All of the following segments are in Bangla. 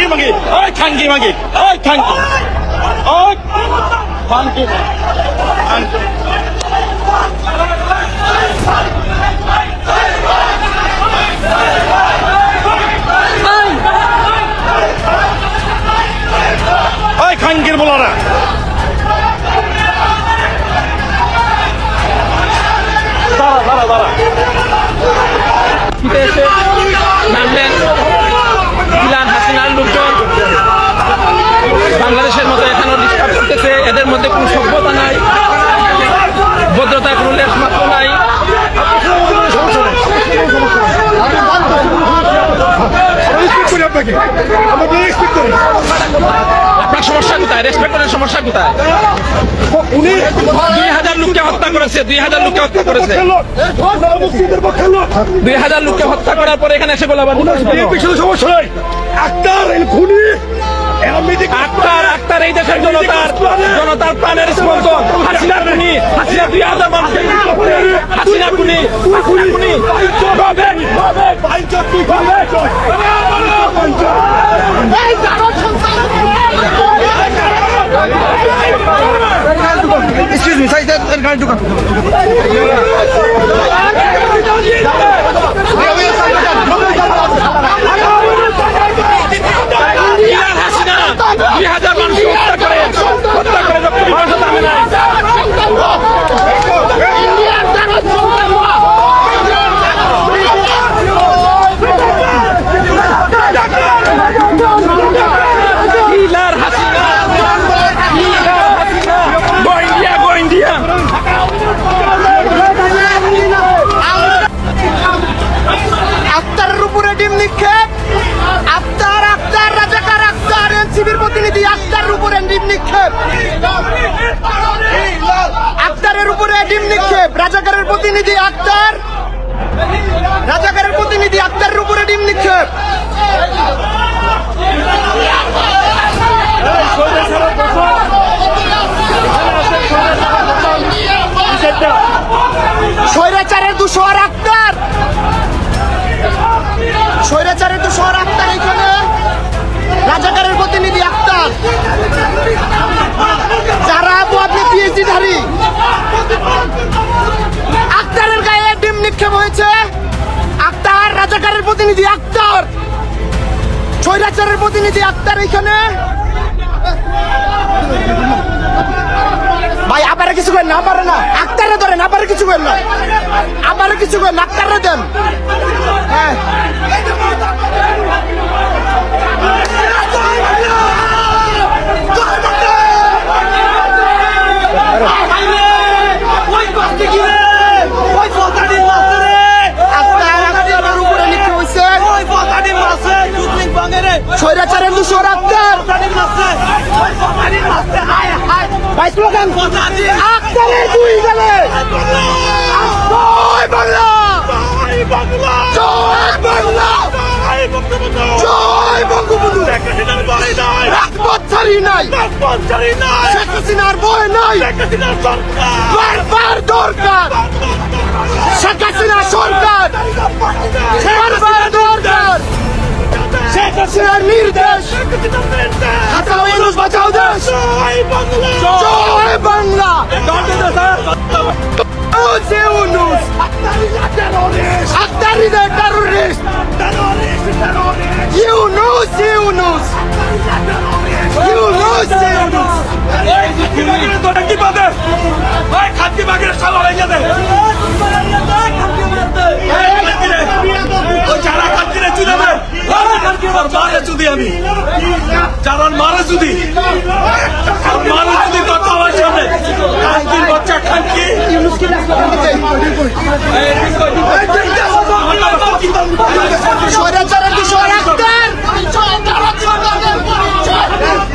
খানকি মাগি ওই খানকি মাগি ওই খানকি ওই খানকি ওই খানকির বলারা দাঁড়া দাঁড়া দাঁড়া। নামলেন। ইলান হাসিনার লোকজন বাংলাদেশের মতো এখানে ডিস্টার্ব করতেছে। এদের মধ্যে কোনো সভ্যতা নাই ভদ্রতা কোনো লেশ মাত্র নাই। আপনার সমস্যা কোথায়? রেসপেক্ট করার সমস্যা কোথায়? দুই হাজার লোককে হত্যা করেছে দুই হাজার লোককে হত্যা করেছে। দুই হাজার লোককে হত্যা করার পরে এখানে এসে? সমস্যা নাই। আক্তার খুনি আক্তার আক্তার এই দেশের জনতার জনতার প্রাণের স্পন্দন হাসিনা খুনি হাসিনা দুই হাজার মানুষের খুন করছে। হাসিনা খুনি হাসিনা খুনি কবে? ইরান হাসিনা দুই হাজার মানুষকে হত্যা করে হত্যা করে যখন মানুষ দামে নাই হিলার Hasina Hilaire Hasina go India go India আক্তারের উপরে ডিম নিক্ষেপ আক্তার আক্তার রাজাকার আক্তার প্রতিনিধি আক্তারের উপরে ডিম নিক্ষেপ। আক্তারের উপরে ডিম নিক্ষেপ। রাজাকারের প্রতিনিধি আক্তার। রাজাকারের প্রতিনিধি আক্তারের উপরে ডিম নিক্ষেপ। স্বৈরাচারের দুশোয়ার আক্তার। স্বৈরাচারের দুশোয়ার আক্তার এখানে। প্রতিনিধি আক্তার। স্বৈরাচারের প্রতিনিধি আক্তার এখানে ভাই আবার কিছু করেন না পারে না। আক্তারে ধরেন আবার কিছু করেন না। আবার কিছু করেন, আক্তারে দেন। হ্যাঁ আক্তার আক্তারের উপরে নিক্ষেপ হয়েছে স্বৈরাচারের দুশো আক্তার ভাই স্লোগান আক্তারের দুই গেলে জয় বাংলা জয় বাংলা জয় বঙ্গবন্ধু রাজপথ ছাড়ি নাই। শেখ হাসিনার ভয় নাই। বারবার দরকার। শেখ হাসিনা সরকার। বারবার দরকার। শেখ হাসিনার নির্দেশ। হাসান ইউনুস বাঁচাও দেশ। জয় বাংলা। ও যে ইউনুস আক্তারিদের টেরোরিস্ট। ইউনুস ইউনুস ইউনুস। ইউনুস কি পাবে আমি যারা মারে চুদি মারে চুদি তোর সবার সামনে খানকির বাচ্চা খানকি স্বৈরাচারের বিষয় জয়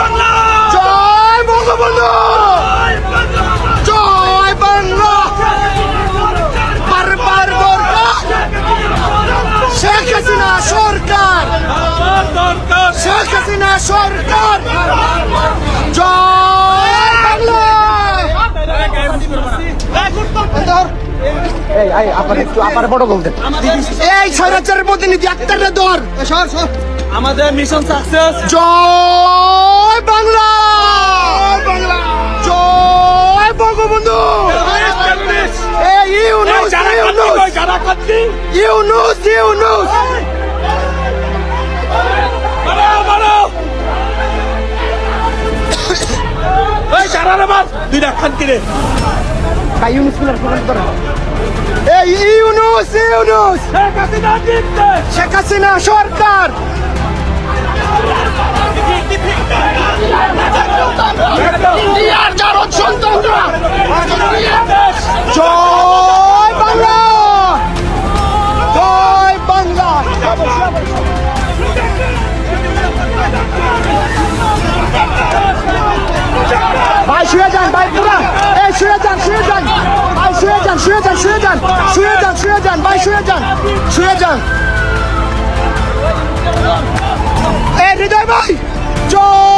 বাংলা জয় বঙ্গবন্ধু জয় বাংলা বারবার দরকার শেখ হাসিনা সরকার শেখ হাসিনা সরকার জয় বাংলা এই স্বৈরাচারের প্রতিনিধি আক্তারের দর। আমাদের মিশন সাকসেস জয় বাংলা! জয় বঙ্গবন্ধু! এই ইউনুস ইউনুস! ইউনুস ইউনুস! এই রে মার দুইটা ভাই ইউনুস করে এই ইউনুস ইউনুস। শেখ হাসিনা সরকার। ইন্ডিয়ার জারদ সন্তানরা। জয় বাংলা। জয় বাংলা। ভাই শুয়ে যান ভাই পুরা। এই শুয়ে যান শুয়ে যান। শুয়ে যান শুয়ে যান শুয়ে যান শুয়ে যান ভাই শুয়ে যান শুয়ে যান এ হৃদয় ভাই জয়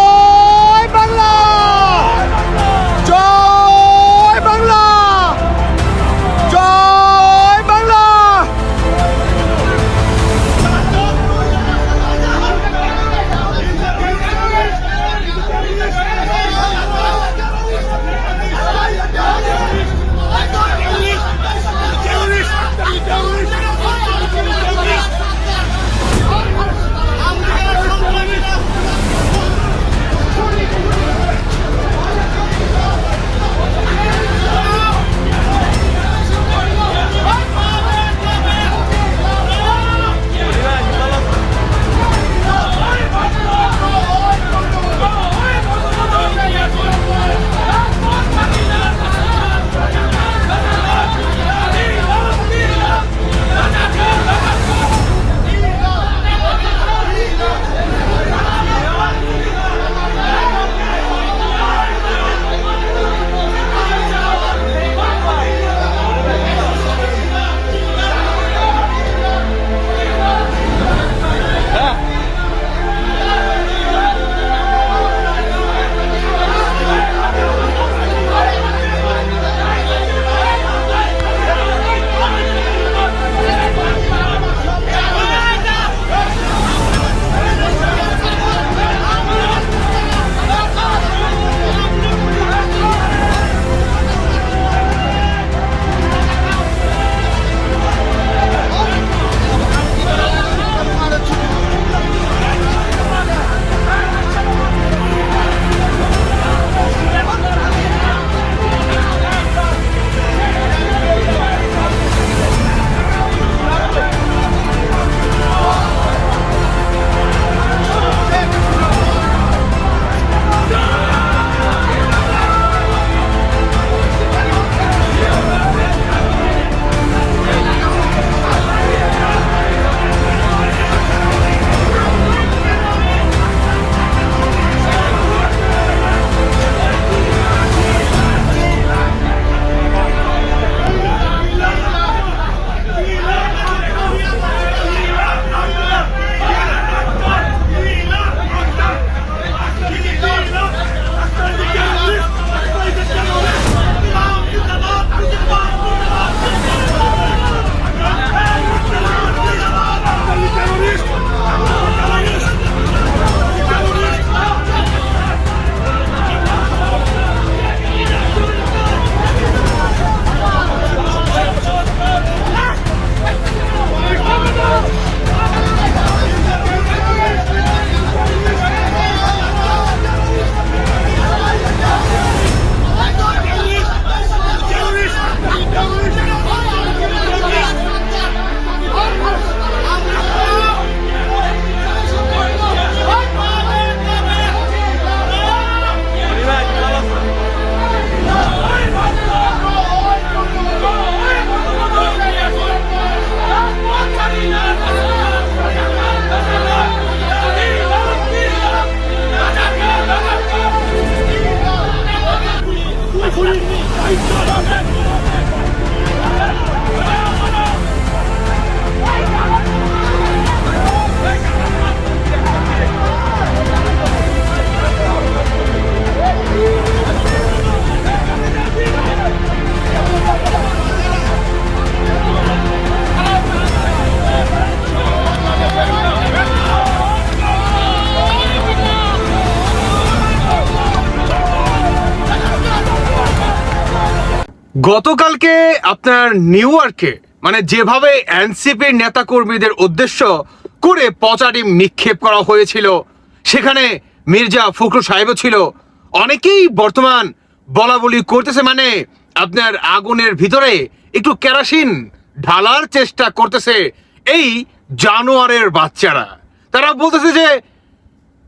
গতকালকে আপনার নিউ ইয়র্কে মানে যেভাবে এনসিপির নেতা কর্মীদের উদ্দেশ্য করে পচাডিম নিক্ষেপ করা হয়েছিল, সেখানে মির্জা ফখরুল সাহেবও ছিল। অনেকেই বর্তমান বলা বলি করতেছে মানে আপনার আগুনের ভিতরে একটু কেরাসিন ঢালার চেষ্টা করতেছে এই জানোয়ারের বাচ্চারা। তারা বলতেছে যে,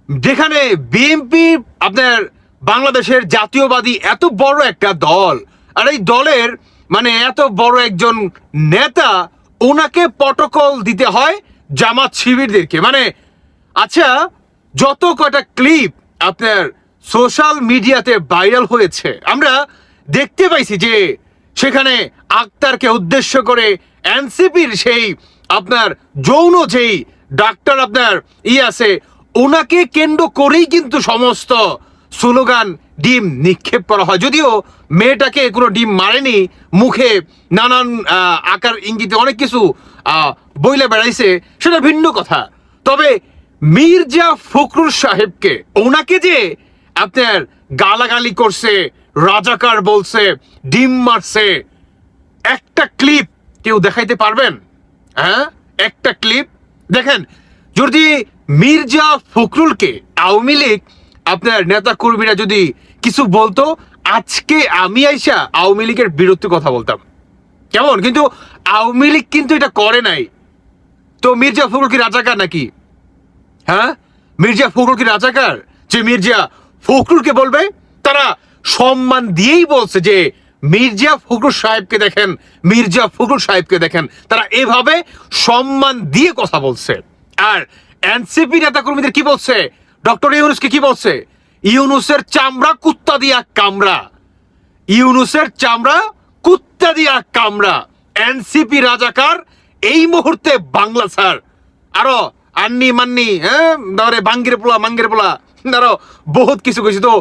যেখানে বিএনপি আপনার বাংলাদেশের জাতীয়বাদী এত বড় একটা দল আর এই দলের মানে এত বড় একজন নেতা ওনাকে পটকল দিতে হয় জামাত শিবিরদেরকে। মানে আচ্ছা যত কটা ক্লিপ আপনার সোশ্যাল মিডিয়াতে ভাইরাল হয়েছে, আমরা দেখতে পাইছি যে সেখানে আক্তারকে উদ্দেশ্য করে এনসিপির সেই আপনার যৌন যেই ডাক্তার আপনার ই আছে ওনাকে কেন্দ্র করেই কিন্তু সমস্ত স্লোগান ডিম নিক্ষেপ করা হয়। যদিও মেয়েটাকে কোনো ডিম মারেনি, মুখে নানান আকার, ইঙ্গিতে, অনেক কিছু বইলে বেড়াইছে, সেটা ভিন্ন কথা। তবে মির্জা ফখরুল সাহেবকে, ওনাকে যে আপনার গালাগালি করছে, রাজাকার বলছে, ডিম মারছে, একটা ক্লিপ কেউ দেখাইতে পারবেন? হ্যাঁ? একটা ক্লিপ? দেখেন, যদি মির্জা ফখরুলকে আওয়ামী লীগ আপনার নেতা কর্মীরা যদি কিছু বলতো, আজকে আমি আইসা আওয়ামী লীগের বিরুদ্ধে কথা বলতাম। কেমন? কিন্তু আওয়ামী লীগ কিন্তু এটা করে নাই। তো মির্জা ফখরুল কি রাজাকার নাকি? হ্যাঁ? মির্জা ফখরুল কি রাজাকার? যে মির্জা ফখরুলকে বলবে, তারা সম্মান দিয়েই বলছে যে মির্জা ফখরুল সাহেবকে দেখেন, মির্জা ফখরুল সাহেবকে দেখেন। তারা এভাবে সম্মান দিয়ে কথা বলছে। আর এনসিপি নেতা কর্মীদের কি বলছে? ডক্টর ইউনুসকে কি বলছে? ইউনুসের চামড়া কুত্তা দিয়া কামড়া। ইউনুসের চামড়া কুত্তা দিয়া কামড়া। এনসিপি রাজাকার এই মুহূর্তে বাংলা স্যার। আরও আন্নি মান্নি হ্যাঁ? ধরে বাঙ্গের পোলা, মাঙ্গের পোলা আরও বহুত কিছু কিছু তো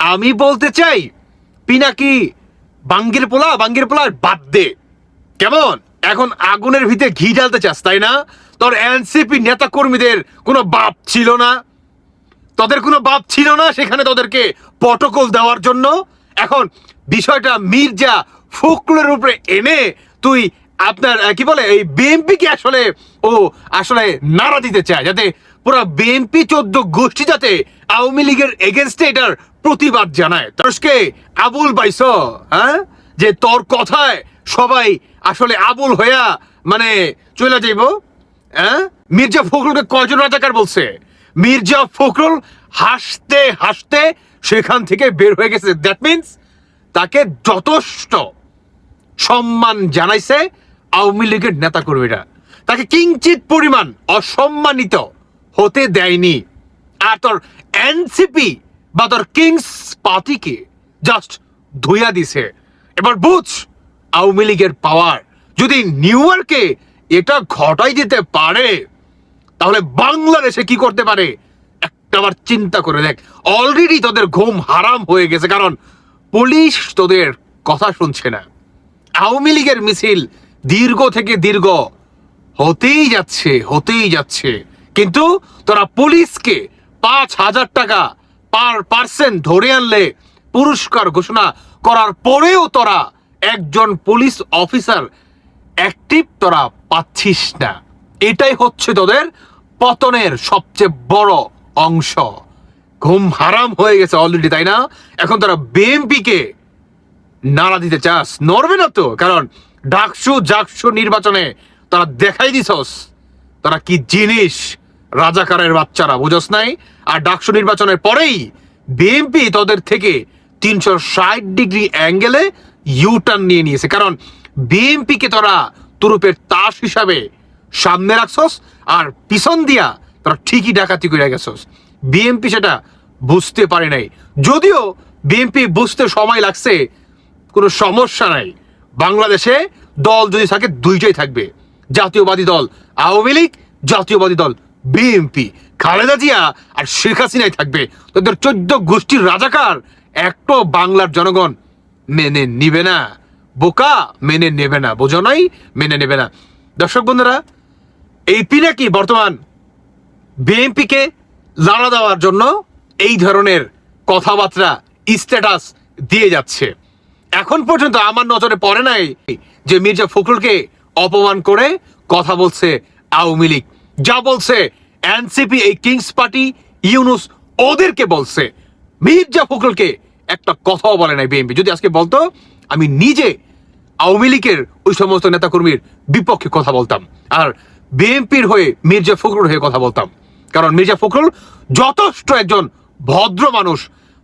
আমি বলতে চাই, পিনাকি বাঙ্গির পোলা বাঙ্গির পোলা বাদ দে। কেমন? এখন আগুনের ভিতরে ঘি ঢালতে চাস, তাই না? তোর এনসিপি নেতা কর্মীদের কোনো বাপ ছিল না। তোদের কোনো বাপ ছিল না সেখানে তাদেরকে পটকল দেওয়ার জন্য? এখন বিষয়টা মির্জা ফখরুলের উপরে এনে তুই আপনার কি বলে, এই বিএনপিকে আসলে, ও আসলে নাড়া দিতে চায়, যাতে পুরো বিএনপি চোদ্দ গোষ্ঠী যাতে আওয়ামী লীগের এগেনস্টে এটার প্রতিবাদ জানায়। তুরস্কে আবুল বাইস হ্যাঁ? যে তোর কথায় সবাই আসলে আবুল হইয়া মানে চলে যাইব হ্যাঁ? মির্জা ফখরুলকে কয়জন রাজাকার বলছে? মির্জা ফখরুল হাসতে হাসতে সেখান থেকে বের হয়ে গেছে। দ্যাট মিন্স তাকে যথেষ্ট সম্মান জানাইছে আওয়ামী লীগের নেতা কর্মীরা তাকে কিঞ্চিত পরিমাণ অসম্মানিত হতে দেয়নি। আর তোর এনসিপি বা তোর কিংস পার্টিকে জাস্ট ধুইয়া দিছে। এবার বুঝ, আওয়ামী লীগের পাওয়ার যদি নিউ ইয়র্কে এটা ঘটাই দিতে পারে তাহলে বাংলাদেশে কি করতে পারে? একটাবার চিন্তা করে দেখ। অলরেডি তোদের ঘুম হারাম হয়ে গেছে, কারণ পুলিশ তোদের কথা শুনছে না। আওয়ামী লীগের মিছিল দীর্ঘ থেকে দীর্ঘ। হতেই যাচ্ছে হতেই যাচ্ছে। কিন্তু তোরা পুলিশকে পাঁচ হাজার টাকা পার পার্সেন্ট ধরে আনলে পুরস্কার ঘোষণা করার পরেও তোরা একজন পুলিশ অফিসার অ্যাক্টিভ তোরা পাচ্ছিস না। এটাই হচ্ছে তোদের পতনের সবচেয়ে বড় অংশ। ঘুম হারাম হয়ে গেছে অলরেডি তাই না? এখন তারা বিএমপিকে নাড়া দিতে চাস। নড়বে না তো, কারণ ডাকসু জাকসু নির্বাচনে তারা দেখাই দিছস। তারা কি জিনিস রাজাকারের বাচ্চারা, বুঝস নাই? আর ডাকসু নির্বাচনের পরেই বিএনপি তোদের থেকে তিনশো ষাট ডিগ্রি অ্যাঙ্গেলে ইউটার্ন নিয়ে নিয়েছে। কারণ বিএনপিকে তোরা তুরুপের তাস হিসাবে সামনে রাখছস আর পিছন দিয়া তোরা ঠিকই ডাকাতি করে গেছস। বিএনপি সেটা বুঝতে পারে নাই। যদিও বিএনপি বুঝতে সময় লাগছে, কোনো সমস্যা নাই। বাংলাদেশে দল যদি থাকে, দুইটাই থাকবে। জাতীয়বাদী দল আওয়ামী লীগ, জাতীয়বাদী দল বিএনপি খালেদা জিয়া আর শেখ হাসিনাই থাকবে। তোদের চোদ্দ গোষ্ঠীর রাজাকার, একটো বাংলার জনগণ মেনে নিবে না। বোকা মেনে নেবে না। বোঝো নাই, মেনে নেবে না। দর্শক বন্ধুরা এই পিনাকি বর্তমান বিএনপিকে লাড়া দেওয়ার জন্য এই ধরনের কথাবার্তা স্ট্যাটাস দিয়ে যাচ্ছে। এখন পর্যন্ত আমার নজরে পড়ে নাই যে মির্জা ফখরুলকে অপমান করে কথা বলছে আওয়ামী লীগ। যা বলছে এনসিপি, এই কিংস পার্টি, ইউনুস, ওদেরকে বলছে। মির্জা ফখরুলকে একটা কথাও বলে নাই বিএনপি। যদি আজকে বলতো, আমি নিজে আওয়ামী লীগের ওই সমস্ত নেতাকর্মীর বিপক্ষে কথা বলতাম। আর বিএনপির হয়ে মির্জা ফখরুল হয়ে কথা বলতাম। কারণ মির্জা ফখরুল যথেষ্ট একজন ভদ্র মানুষ।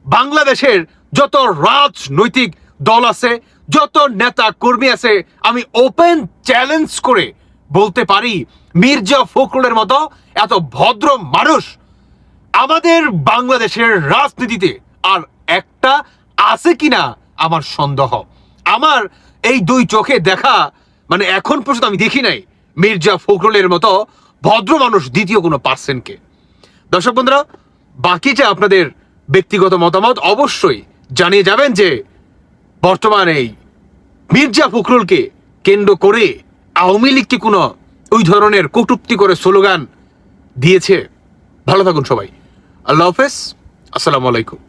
বাংলাদেশের যত রাজনৈতিক দল আছে, যত নেতা কর্মী আছে, আমি ওপেন চ্যালেঞ্জ করে বলতে পারি, মির্জা ফখরুলের মতো এত ভদ্র মানুষ আমাদের বাংলাদেশের রাজনীতিতে আর একটা আছে কিনা আমার সন্দেহ। আমার এই দুই চোখে দেখা মানে এখন পর্যন্ত আমি দেখি নাই। মির্জা ফখরুলের মতো ভদ্র মানুষ দ্বিতীয় কোনো পার্সনকে দর্শক বন্ধুরা বাকিটা আপনাদের ব্যক্তিগত মতামত অবশ্যই জানিয়ে যাবেন যে বর্তমানে এই মির্জা ফখরুলকে কেন্দ্র করে আওয়ামী লীগ কি কোনো ওই ধরনের কটুক্তি করে স্লোগান দিয়েছে? ভালো থাকুন সবাই। আল্লাহ হাফেজ। আসসালামু আলাইকুম।